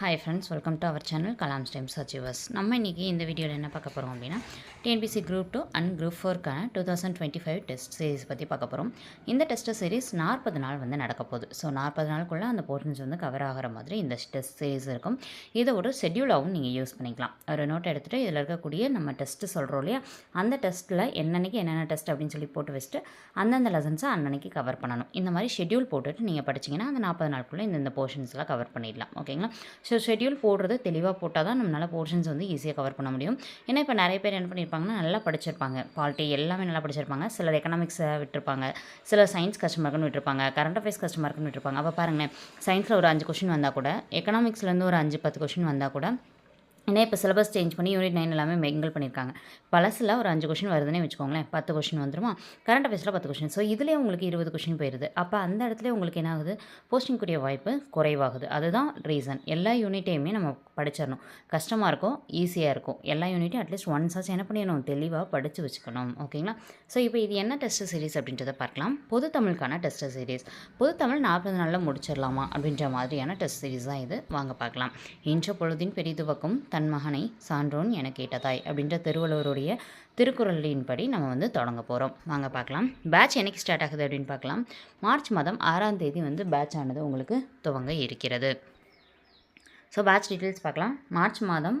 Hi friends welcome to our channel Kalam times achievers நம்ம இன்றைக்கி இந்த வீடியோவில் என்ன பார்க்க போகிறோம் அப்படின்னா TNPSC group two and group ஃபோர்க்கான two thousand twenty five test series பற்றி பார்க்க போகிறோம் இந்த டெஸ்ட் சீரிஸ் நாற்பது நாள் வந்து நடக்க போகுது. ஸோ நாற்பது நாளுக்குள்ளே அந்த போர்ஷன்ஸ் வந்து கவர் ஆகிற மாதிரி இந்த டெஸ்ட் சீரிஸ் இருக்கும். இதை ஒரு ஷெட்யூலாகவும் நீங்கள் யூஸ் பண்ணிக்கலாம். ஒரு நோட் எடுத்துகிட்டு இதில் இருக்கக்கூடிய நம்ம டெஸ்ட்டு சொல்கிறோம் இல்லையா? அந்த டெஸ்ட்டில் என்னன்னைக்கு என்னென்ன டெஸ்ட் அப்படின்னு சொல்லி போட்டு வச்சுட்டு அந்தந்த லெசன்ஸை அன்னன்னைக்கு கவர் பண்ணணும். இந்த மாதிரி ஷெட்யூல் போட்டுட்டு நீங்கள் படிச்சிங்கன்னா அந்த நாற்பது நாளுக்குள்ளே இந்த போர்ஷன்ஸ்லாம் கவர் பண்ணிடலாம். ஓகேங்களா ஸோ ஷெட்யூல் போடுறது தெளிவாக போட்டால் தான் நம்மளால் போர்ஷன்ஸ் வந்து ஈஸியாக கவர் பண்ண முடியும். ஏன்னா இப்போ நிறைய பேர் என்ன பண்ணியிருப்பாங்கன்னா நல்லா படிச்சிருப்பாங்க. பாலிட்டி எல்லாமே நல்லா படிச்சிருப்பாங்க. சிலர் எக்கனாமிக்ஸை விட்டுருப்பாங்க. சிலர் சயின்ஸ் கஸ்டமருக்குன்னு விட்டுருப்பாங்க. கரண்ட் அஃபேர்ஸ் கஸ்டமருக்குன்னு விட்டுருப்பாங்க. அப்போ பாருங்களேன் சயின்ஸில் ஒரு அஞ்சு கொஷின் வந்தால் கூட எக்கனாமிக்ஸ்லேருந்து ஒரு அஞ்சு பத்து கொஷின் வந்தால் கூட ஏன்னா இப்போ சிலபஸ் சேஞ்ச் பண்ணி யூனிட் நைன் எல்லாமே மெங்கல் பண்ணியிருக்காங்க பழசில் ஒரு அஞ்சு கொஷின் வருதுன்னே வச்சுக்கோங்களேன். பத்து கொஷின் வந்துருமா? கரண்ட் அஃபேர்ஸில் பத்து கொஷின் ஸோ இதுலேயே உங்களுக்கு இருபது கொஷின் போயிடுது அப்போ அந்த இடத்துல உங்களுக்கு என்ன ஆகுது? போஸ்டிங் கூடிய வாய்ப்பு குறைவாகுது. அதுதான் ரீசன் எல்லா யூனிட்டையுமே நம்ம படிச்சிடணும். கஷ்டமாக இருக்கும் ஈஸியாக இருக்கும். எல்லா யூனிட்டையும் அட்லீஸ்ட் ஒன்ஸ் ஆச்சு என்ன பண்ணிடணும்? தெளிவாக படித்து வச்சுக்கணும். ஓகேங்களா ஸோ இப்போ இது என்ன டெஸ்ட் சீரிஸ் அப்படின்றத பார்க்கலாம். பொது தமிழுக்கான டெஸ்ட் சீரிஸ் பொது தமிழ் நாற்பது நாளில் முடிச்சிடலாமா அப்படின்ற மாதிரியான டெஸ்ட் சீரிஸ் தான் இது. வாங்க பார்க்கலாம். இன்ற பொழுதின் பெரிதுவக்கும் தன் மகனை சான்றோன் என கேட்டதாய் அப்படின்ற திருவள்ளுவருடைய திருக்குறளின்படி நம்ம வந்து தொடங்க போகிறோம் வாங்க பார்க்கலாம். பேட்ச் என்னைக்கு ஸ்டார்ட் ஆகுது அப்படின்னு பார்க்கலாம். மார்ச் மாதம் ஆறாம் தேதி வந்து பேட்ச் ஆனது உங்களுக்கு துவங்க இருக்கிறது. ஸோ பேட்ச் டீட்டெயில்ஸ் பார்க்கலாம். மார்ச் மாதம்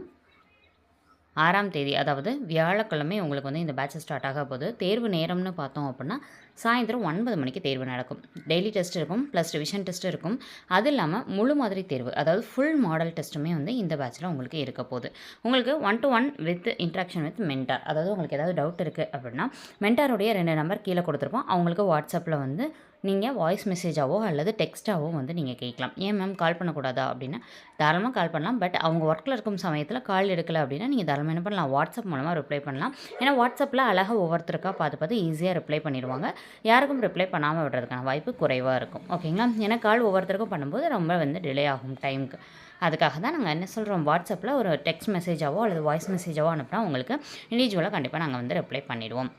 ஆறாம் தேதி அதாவது வியாழக்கிழமை உங்களுக்கு வந்து இந்த பேட்ச் ஸ்டார்ட் ஆக போகுது. தேர்வு நேரம்னு பார்த்தோம் அப்படின்னா சாயந்தரம் ஒன்பது மணிக்கு தேர்வு நடக்கும். டெய்லி டெஸ்ட் இருக்கும் ப்ளஸ் ரிவிஷன் டெஸ்ட் இருக்கும். அது இல்லாமல் முழு மாதிரி தேர்வு அதாவது ஃபுல் மாடல் டெஸ்ட்டுமே வந்து இந்த பேட்சில் உங்களுக்கு இருக்க போகுது. உங்களுக்கு one to one with interaction with mentor அதாவது உங்களுக்கு ஏதாவது டவுட் இருக்குது அப்படின்னா மென்டாருடைய ரெண்டு நம்பர் கீழே கொடுத்துருப்போம். அவங்களுக்கு வாட்ஸ்அப்பில் வந்து நீங்கள் வாய்ஸ் மெசேஜாவோ அல்லது டெக்ஸ்ட்டாவோ வந்து நீங்கள் கேட்கலாம். ஏன் மேம் கால் பண்ணக்கூடாதா அப்படின்னா தாராளமாக கால் பண்ணலாம். பட் அவங்க ஒர்க்கில் இருக்கும் சமயத்தில் கால் எடுக்கலை அப்படின்னா நீங்கள் தாராளமாக என்ன பண்ணலாம் வாட்ஸ்அப் மூலமாக ரிப்ளை பண்ணலாம். ஏன்னா வாட்ஸ்அப்பில் அழகாக ஒவ்வொருத்தருக்காக பார்த்து பார்த்து ஈஸியாக ரிப்ளை பண்ணிடுவாங்க. யாருக்கும் ரிப்ளை பண்ணாமல் விடுறதுக்கான வாய்ப்பு குறைவாக இருக்கும். ஓகேங்களா ஏன்னா கால் ஒவ்வொருத்தருக்கும் பண்ணும்போது ரொம்ப வந்து டிலே ஆகும் டைமுக்கு அதுக்காக தான் நாங்கள் என்ன சொல்கிறோம் வாட்ஸ்அப்பில் ஒரு டெக்ஸ்ட் மெசேஜாவோ அல்லது வாய்ஸ் மெசேஜாவோ அனுப்பினா உங்களுக்கு இண்டிவிஜுவலாக கண்டிப்பாக நாங்கள் வந்து ரிப்ளை பண்ணிடுவோம்.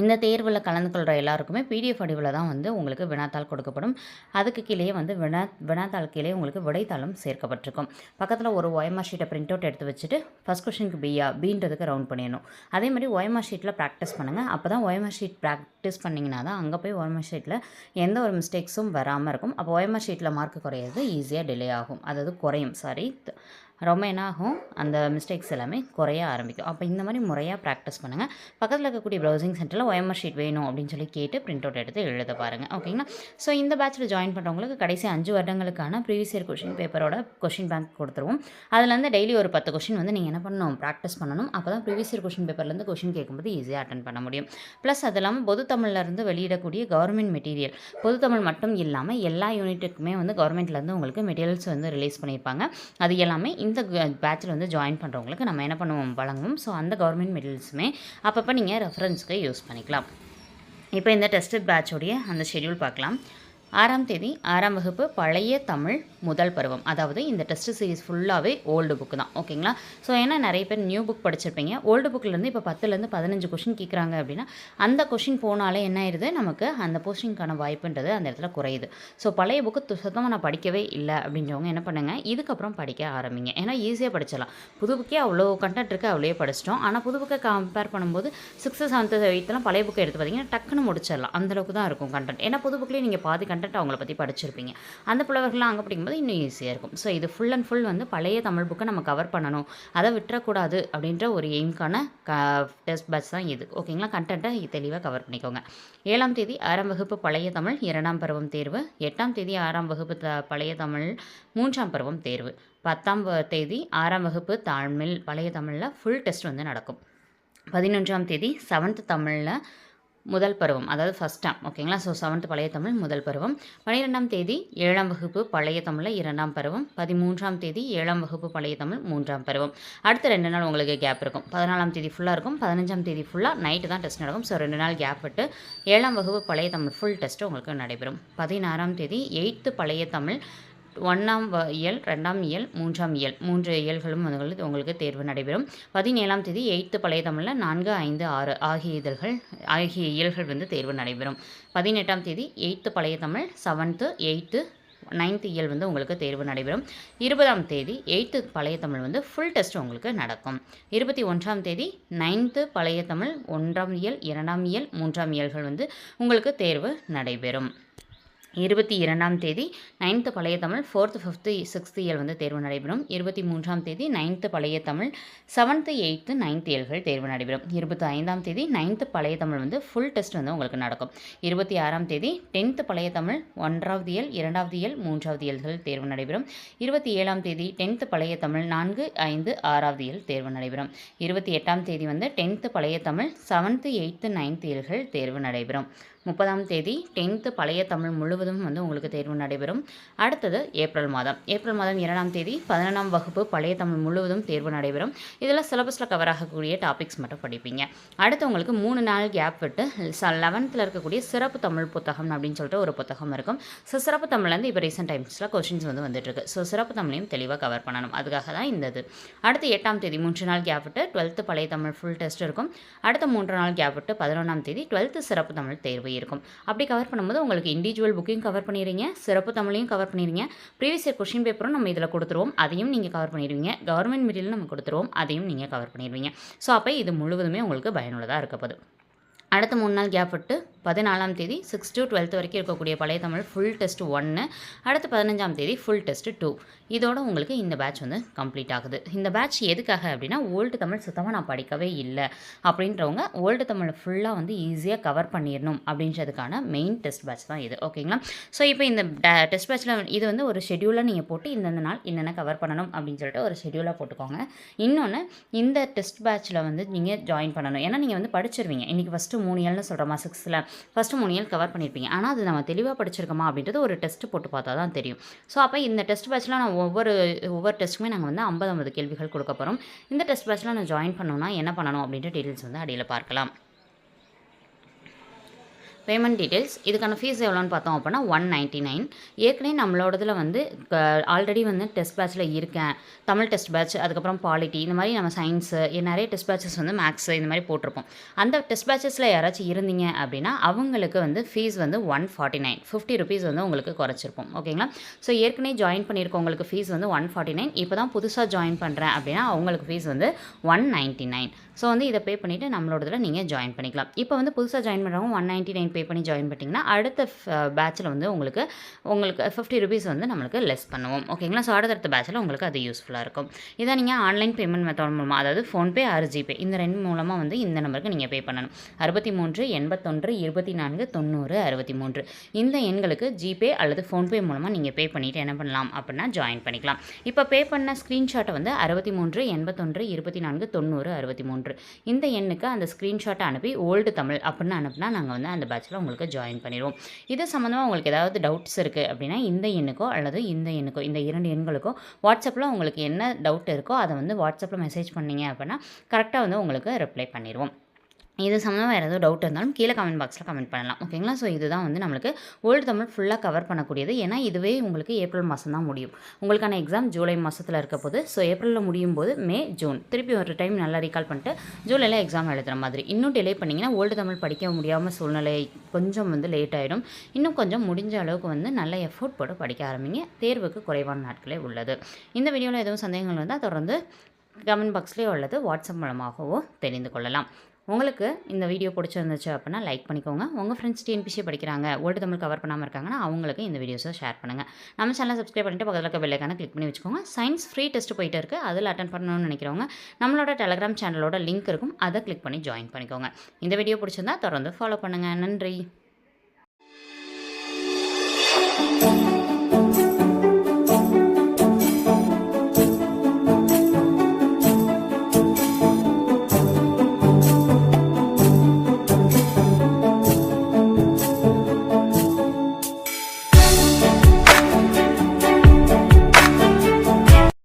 இந்த தேர்வில் கலந்து கொள்கிற எல்லாருக்குமே பிடிஎஃப் வடிவில் தான் வந்து உங்களுக்கு வினாத்தாள் கொடுக்கப்படும். அதுக்கு கீழே வந்து வினா வினாத்தாள் கீழே உங்களுக்கு விடைத்தாளும் சேர்க்கப்பட்டிருக்கும். பக்கத்தில் ஒரு ஒயமா ஷீட்டை பிரிண்ட் அவுட் எடுத்து வச்சுட்டு ஃபஸ்ட் கொஷனுக்கு பியா பீன்றதுக்கு ரவுண்ட் பண்ணிடணும். அதே மாதிரி ஒயமா ஷீட்டில் ப்ராக்டிஸ் பண்ணுங்கள் அப்போ தான் ஒயமா ஷீட் ப்ராக்டிஸ் பண்ணிங்கன்னா தான் அங்கே போய் ஒயமா ஷீட்டில் எந்த ஒரு மிஸ்டேக்ஸும் வராமல் இருக்கும். அப்போ ஒயமா ஷீட்டில் மார்க் குறையிறது ஈஸியாக டிலே ஆகும். அதாவது குறையும். சாரி ரொம்ப என்னாகும் அந்த மிஸ்டேக்ஸ் எல்லாமே குறைய ஆரம்பிக்கும். அப்போ இந்த மாதிரி முறையாக ப்ராக்டிஸ் பண்ணுங்கள் பக்கத்தில் இருக்கக்கூடிய ப்ரௌசிங் சென்டரில் ஒயமர் ஷீட் வேணும் அப்படின்னு சொல்லி கேட்டு பிரிண்ட் அவுட் எடுத்து எழுத பாருங்கள் ஓகேங்களா ஸோ இந்த பேட்சில் ஜாயின் பண்ணுறவங்களுக்கு கடைசி அஞ்சு வருடங்களுக்கான ப்ரீவியஸ் இயர் கொஷின் பேப்பரோட கொஷின் பேங்க் கொடுத்துருவோம். அதுலேருந்து டெய்லி ஒரு பத்து கொஷின் வந்து நீங்கள் என்ன பண்ணணும்? ப்ராக்டிஸ் பண்ணணும். அப்போ தான் ப்ரீவியஸ் இயர் கொஷின் பேப்பர்லேருந்து கொஷின் கேட்கும்போது ஈஸியாக அட்டன் பண்ண முடியும். ப்ளஸ் அது இல்லாமல் பொது தமிழ்லேருந்து வெளியிடக்கூடிய கவர்மெண்ட் மெட்டீரியல் பொது தமிழ் மட்டும் இல்லாமல் எல்லா யூனிட்டுக்குமே வந்து கவர்மெண்ட்லேருந்து உங்களுக்கு மெட்டீரியல்ஸ் வந்து ரிலீஸ் பண்ணியிருப்பாங்க அது எல்லாமே இந்த பேட்சில் வந்து ஜாயின் பண்ணுறவங்களுக்கு நம்ம என்ன பண்ணுவோம்? வழங்குவோம். ஸோ அந்த கவர்மெண்ட் மெடல்ஸுமே அப்பப்போ நீங்கள் ரெஃபரன்ஸ்க்கு யூஸ் பண்ணிக்கலாம். இப்போ இந்த டெஸ்ட் பேட்சோடைய அந்த ஷெடியூல் பார்க்கலாம். ஆறாம் தேதி ஆறாம் வகுப்பு பழைய தமிழ் முதல் பருவம். அதாவது இந்த டெஸ்ட் சீரிஸ் ஃபுல்லாகவே ஓல்டு புக்கு தான். ஓகேங்களா ஸோ ஏன்னா நிறைய பேர் நியூ புக் படிச்சிருப்பீங்க. ஓல்டு புக்கிலேருந்து இப்போ பத்துலேருந்து பதினஞ்சு கொஷின் கேட்குறாங்க அப்படின்னா அந்த கொஷின் போனாலே என்ன ஆயிடுது நமக்கு அந்த போஸ்டிங்க்கான வாய்ப்புன்றது அந்த இடத்துல குறையுது. ஸோ பழைய புக்கு சுத்தமாக நான் படிக்கவே இல்லை அப்படின்றவங்க என்ன பண்ணுங்கள் இதுக்கப்புறம் படிக்க ஆரம்பிங்க. ஏன்னா ஈஸியாக படிச்சிடலாம். புது புக்கே அவ்வளோ கண்டென்ட் இருக்குது அவ்வளோ படிச்சிட்டோம். ஆனால் புது புக்கை கம்பேர் பண்ணும்போது சிக்ஸ்த்து செவன்த்து எயித்தெல்லாம் பழைய புக்கை எடுத்து பார்த்தீங்கன்னா டக்குன்னு முடிச்சிடலாம். அந்தளவுக்கு தான் இருக்கும் கண்டென்ட் ஏன்னா புது புக்லேயே நீங்கள் பாதி கண்டென்ட் அவங்கள பற்றி படிச்சிருப்பீங்க. அந்த புலவர்கள்லாம் அங்கே படிக்கும்போது இன்னும் ஈஸியாக இருக்கும். ஸோ இது ஃபுல் அண்ட் ஃபுல் வந்து பழைய தமிழ் புக்கை நம்ம கவர் பண்ணணும். அதை விட்டுறக்கூடாது அப்படின்ற ஒரு எய்ம்க்கான க டெஸ்ட் பேட்ச் தான் இது. ஓகேங்களா கண்டென்ட்டை தெளிவாக கவர் பண்ணிக்கோங்க. ஏழாம் தேதி ஆறாம் வகுப்பு பழைய தமிழ் இரண்டாம் பருவம் தேர்வு. எட்டாம் தேதி ஆறாம் வகுப்பு த பழைய தமிழ் மூன்றாம் பருவம் தேர்வு. பத்தாம் தேதி ஆறாம் வகுப்பு தமிழ் பழைய தமிழில் ஃபுல் டெஸ்ட் வந்து நடக்கும். பதினொன்றாம் தேதி செவன்த் தமிழில் முதல் பருவம் அதாவது ஃபஸ்ட் டேம் ஓகேங்களா ஸோ செவன்த் பழைய தமிழ் முதல் பருவம். பன்னிரெண்டாம் தேதி ஏழாம் வகுப்பு பழைய தமிழில் இரண்டாம் பருவம். பதிமூன்றாம் தேதி ஏழாம் வகுப்பு பழைய தமிழ் மூன்றாம் பருவம். அடுத்த ரெண்டு நாள் உங்களுக்கு கேப் இருக்கும். பதினாலாம் தேதி ஃபுல்லாக இருக்கும். பதினஞ்சாம் தேதி ஃபுல்லாக நைட்டு தான் டெஸ்ட் நடக்கும். ஸோ ரெண்டு நாள் கேப் விட்டு ஏழாம் வகுப்பு பழைய தமிழ் ஃபுல் டெஸ்ட்டு உங்களுக்கு நடைபெறும். பதினாறாம் தேதி எயித்து பழைய தமிழ் ஒன்றாம் இயல் ரெண்டாம் இயல் மூன்றாம் இயல். மூன்று இயல்களும் வந்து உங்களுக்கு தேர்வு நடைபெறும். பதினேழாம் தேதி எயித்து பழைய தமிழில் நான்கு ஐந்து ஆறு ஆகிய இதழ்கள் ஆகிய இயல்கள் வந்து தேர்வு நடைபெறும். பதினெட்டாம் தேதி எயித்து பழைய தமிழ் செவன்த்து எயித்து நைன்த் இயல் வந்து உங்களுக்கு தேர்வு நடைபெறும். இருபதாம் தேதி எயித்து பழைய தமிழ் வந்து ஃபுல் டெஸ்ட் உங்களுக்கு நடக்கும். இருபத்தி ஒன்றாம் தேதி நைன்த்து பழைய தமிழ் ஒன்றாம் இயல் இரண்டாம் இயல் மூன்றாம் இயல்கள் வந்து உங்களுக்கு தேர்வு நடைபெறும். இருபத்தி இரண்டாம் தேதி நைன்த்து பழைய தமிழ் ஃபோர்த்து ஃபிஃப்த்து சிக்ஸ்த் இயல் வந்து தேர்வு நடைபெறும். இருபத்தி மூன்றாம் தேதி நைன்த்து பழைய தமிழ் செவன்த்து எயித்து நைன்த் இயல்கள் தேர்வு நடைபெறும். இருபத்தி ஐந்தாம் தேதி நைன்த்து பழைய தமிழ் வந்து ஃபுல் டெஸ்ட் வந்து உங்களுக்கு நடக்கும். இருபத்தி ஆறாம் தேதி டென்த்து பழைய தமிழ் ஒன்றாவது இயல் இரண்டாவது இயல் மூன்றாவது இயல்கள் தேர்வு நடைபெறும். இருபத்தி ஏழாம் தேதி டென்த்து பழைய தமிழ் நான்கு ஐந்து ஆறாவது இயல் தேர்வு நடைபெறும். இருபத்தி எட்டாம் தேதி வந்து டென்த்து பழைய தமிழ் செவன்த்து எயித்து நைன்த் இயல்கள் தேர்வு நடைபெறும். முப்பதாம் தேதி டென்த்து பழைய தமிழ் முழுவதும் வந்து உங்களுக்கு தேர்வு நடைபெறும். அடுத்தது ஏப்ரல் மாதம். ஏப்ரல் மாதம் இரண்டாம் தேதி பதினொன்றாம் வகுப்பு பழைய தமிழ் முழுவதும் தேர்வு நடைபெறும். இதில் சிலபஸில் கவர் ஆகக்கூடிய டாபிக்ஸ் மட்டும் படிப்பீங்க. அடுத்து உங்களுக்கு மூணு நாள் கேப் விட்டு லெவன்த்தில் இருக்கக்கூடிய சிறப்பு தமிழ் புத்தகம் அப்படின்னு சொல்லிட்டு ஒரு புத்தகம் இருக்கும். ஸோ சிறப்பு தமிழ்லேருந்து இப்போ ரீசெண்ட் டைம்ஸில் கொஷின்ஸ் வந்து வந்துட்டுருக்கு ஸோ சிறப்பு தமிழையும் தெளிவாக கவர் பண்ணணும். அதுக்காக தான் இந்த இது. அடுத்து எட்டாம் தேதி மூன்று நாள் கேப் விட்டு டுவெல்த்து பழைய தமிழ் ஃபுல் டெஸ்ட் இருக்கும். அடுத்த மூன்று நாள் கேப் விட்டு பதினொன்றாம் தேதி டுவெல்த்து சிறப்பு தமிழ் தேர்வு இருக்கும். அப்படி கவர் பண்ணும்போது உங்களுக்கு இண்டிவிஜுவல் புக்கையும் கவர் பண்ணிடுறீங்க சிறப்பு தமிழையும் கவர் பண்ணிடுறீங்க. ப்ரீவியஸ் இயர் கொஷின் பேப்பரும் நம்ம இதில் கொடுத்துருவோம். அதையும் நீங்கள் கவர் பண்ணிடுவீங்க. கவர்மெண்ட் மெட்டீரியல் நம்ம கொடுத்துருவோம். அதையும் நீங்கள் கவர் பண்ணிடுவீங்க. ஸோ அப்போ இது முழுவதுமே உங்களுக்கு பயனுள்ளதாக இருக்க அடுத்த மூணு நாள் கேப் விட்டு பதினாலாம் தேதி சிக்ஸ் டு டுவெல்த் வரைக்கும் இருக்கக்கூடிய பழைய தமிழ் ஃபுல் டெஸ்ட் ஒன்று அடுத்து பதினஞ்சாம் தேதி ஃபுல் டெஸ்ட் டூ இதோட உங்களுக்கு இந்த பேட்ச் வந்து கம்ப்ளீட் ஆகுது. இந்த பேட்ச் எதுக்காக அப்படின்னா ஓல்டு தமிழ் சுத்தமாக நான் படிக்கவே இல்லை. அப்படின்றவங்க ஓல்டு தமிழ் ஃபுல்லாக வந்து ஈஸியாக கவர் பண்ணிடணும் அப்படின்றதுக்கான மெயின் டெஸ்ட் பேட்ச் தான் இது. ஓகேங்களா ஸோ இப்போ இந்த டெஸ்ட் பேட்ச்சில் இது வந்து ஒரு ஷெடியூலாக நீங்கள் போட்டு இந்தந்த நாள் என்னென்ன கவர் பண்ணணும் அப்படின்னு சொல்லிட்டு ஒரு ஷெடியூலாக போட்டுக்கோங்க. இன்னொன்று இந்த டெஸ்ட் பேட்ச்சில் வந்து நீங்கள் ஜாயின் பண்ணணும். ஏன்னா நீங்கள் வந்து படிச்சிருவீங்க. இன்றைக்கி ஃபஸ்ட்டு மூணு ஏழுன்னு சொல்கிறோமா சிக்ஸில் ஃபஸ்ட்டு மூணு இயல் கவர் பண்ணியிருப்பீங்க ஆனால் அது நம்ம தெளிவாக படிச்சிருக்கோமா அப்படின்றது ஒரு டெஸ்ட் போட்டு பார்த்தா தான் தெரியும். ஸோ அப்போ இந்த டெஸ்ட் பேட்ச்சில் நான் ஒவ்வொரு ஒவ்வொரு டெஸ்ட்டுமே நாங்கள் வந்து ஐம்பது ஐம்பது கேள்விகள் கொடுக்க போகிறோம் இந்த டெஸ்ட் பேட்ச்சில் நான் ஜாயின் பண்ணணும்னா என்ன பண்ணணும் அப்படின்ற டீட்டெயில்ஸ் வந்து அடியில் பார்க்கலாம். பேமெண்ட் டீட்டெயில்ஸ் இதுக்கான ஃபீஸ் எவ்வளோன்னு பார்த்தோம் அப்படின்னா ஒன் நைன்ட்டி நைன் ஏற்கனவே நம்மளோடதில் வந்து ஆல்ரெடி வந்து டெஸ்ட் பேட்ச்சில் இருக்கேன். தமிழ் டெஸ்ட் பேட்ச் அதுக்கப்புறம் பாலிட்டி இந்த மாதிரி நம்ம சயின்ஸு நிறைய டெஸ்ட் பேட்சஸ் வந்து மேக்ஸு இந்த மாதிரி போட்டிருப்போம். அந்த டெஸ்ட் பேட்சஸில் யாராச்சும் இருந்தீங்க அப்படின்னா அவங்களுக்கு வந்து ஃபீஸ் வந்து one forty nine fifty rupees வந்து உங்களுக்கு குறைச்சிருப்போம். ஓகேங்களா? ஸோ ஏற்கனவே ஜாயின் பண்ணியிருக்கவங்களுக்கு ஃபீஸ் வந்து ஒன் ஃபார்ட்டி நைன் இப்போ தான் புதுசாக ஜாயின் பண்ணுறேன் அப்படின்னா அவங்களுக்கு ஃபீஸ் வந்து ஒன் நைன்ட்டி நைன் ஸோ வந்து இதை பே பண்ணிவிட்டு நம்மளோடதில் நீங்கள் ஜாயின் பண்ணிக்கலாம். இப்போ வந்து புதுசாக ஜாயின் பண்ணுறவங்க ஒன் நைன்ட்டி நைன் பே பண்ணி ஜாயின் பண்ணிங்கன்னா அடுத்த பேட்சில் வந்து உங்களுக்கு உங்களுக்கு ஃபிஃப்டி ருபீஸ் வந்து நம்மளுக்கு லெஸ் பண்ணுவோம். ஓகேங்களா ஸோ அடுத்தடுத்த பேட்சில் உங்களுக்கு அது யூஸ்ஃபுல்லாக இருக்கும். இதை நீங்கள் ஆன்லைன் பேமெண்ட் மெத்தட் மூலமாக அதாவது ஃபோன்பே ஆர் ஜிபே இந்த ரெண்டு மூலமாக வந்து இந்த நம்பருக்கு நீங்கள் பே பண்ணணும். அறுபத்தி மூன்று எண்பத்தொன்று இருபத்தி நான்கு தொண்ணூறு அறுபத்தி மூன்று. இந்த எண்களுக்கு ஜிபே அல்லது ஃபோன்பே மூலமாக நீங்கள் பே பண்ணிவிட்டு என்ன பண்ணலாம் அப்படின்னா ஜாயின் பண்ணிக்கலாம். இப்போ பே பண்ண ஸ்க்ரீன்ஷாட்டை வந்து அறுபத்தி மூன்று எண்பத்தொன்று இருபத்தி நான்கு தொண்ணூறு அறுபத்தி ஒன்று. இந்த எண்ணுக்கு அந்த ஸ்க்ரீன்ஷாட்டை அனுப்பி ஓல்டு தமிழ் அப்படின்னு அனுப்புனா நாங்கள் வந்து அந்த பேட்சில் உங்களுக்கு ஜாயின் பண்ணிடுவோம் இது சம்மந்தமாக உங்களுக்கு ஏதாவது டவுட்ஸ் இருக்குது அப்படின்னா இந்த எண்ணுக்கோ அல்லது இந்த எண்ணுக்கோ இந்த இரண்டு எண்களுக்கோ வாட்ஸ்அப்பில் உங்களுக்கு என்ன டவுட் இருக்கோ அதை வந்து வாட்ஸ்அப்பில் மெசேஜ் பண்ணீங்க அப்படின்னா கரெக்டாக வந்து உங்களுக்கு ரிப்ளை பண்ணிடுவோம் இது சம்மந்தமாக வேறு ஏதோ டவுட் இருந்தாலும் கீழே கமெண்ட் பாக்ஸில் கமெண்ட் பண்ணலாம். ஓகேங்களா ஸோ இதுதான் வந்து நம்மளுக்கு ஓல்டு தமிழ் ஃபுல்லாக கவர் பண்ணக்கூடியது. ஏன்னா இதுவே உங்களுக்கு ஏப்ரல் மாதம் தான் முடியும். உங்களுக்கான எக்ஸாம் ஜூலை மாதத்தில் இருக்க போது. ஸோ ஏப்ரலில் முடியும் போது மே ஜூன் திருப்பி ஒரு டைம் நல்லா ரீகால் பண்ணிட்டு ஜூலையில் எக்ஸாம் எழுதுகிற மாதிரி. இன்னும் டிலே பண்ணிங்கன்னா ஓல்டு தமிழ் படிக்க முடியாமல் சூழ்நிலை கொஞ்சம் வந்து லேட் ஆகிடும் இன்னும் கொஞ்சம் முடிஞ்ச அளவுக்கு வந்து நல்ல எஃபோர்ட் போட்டு படிக்க ஆரம்பிங்க. தேர்வுக்கு குறைவான நாட்களே உள்ளது. இந்த வீடியோவில் எதுவும் சந்தேகங்கள் இருந்தால் தொடர்ந்து கமெண்ட் பாக்ஸ்லேயோ அல்லது வாட்ஸ்அப் மூலமாகவோ தெரிந்து கொள்ளலாம். உங்களுக்கு இந்த வீடியோ பிடிச்சிருந்துச்சு அப்படின்னா லைக் பண்ணிக்கோங்க. உங்கள் ஃப்ரெண்ட்ஸ் டிஎன்பிசி படிக்கிறாங்க ஓல்டு தமிழ் கவர் பண்ணாமல் இருக்காங்கன்னா அவங்களுக்கு இந்த வீடியோஸை ஷேர் பண்ணுங்கள் நம்ம சேனலை சப்ஸ்கிரைப் பண்ணிட்டு பக்கத்தில் இருக்க பெல்லைக்கான கிளிக் பண்ணி வச்சுக்கோங்க. சயின்ஸ் ஃப்ரீ டெஸ்ட் போயிட்டு இருக்குது அதில் அட்டன் பண்ணணும்னு நினைக்கிறவங்க நம்மளோட டெலகிராம் சேனலோட லிங்க் இருக்கும். அதை கிளிக் பண்ணி ஜாயின் பண்ணிக்கோங்க. இந்த வீடியோ பிடிச்சிருந்தா தொடர்ந்து ஃபாலோ பண்ணுங்கள் நன்றி.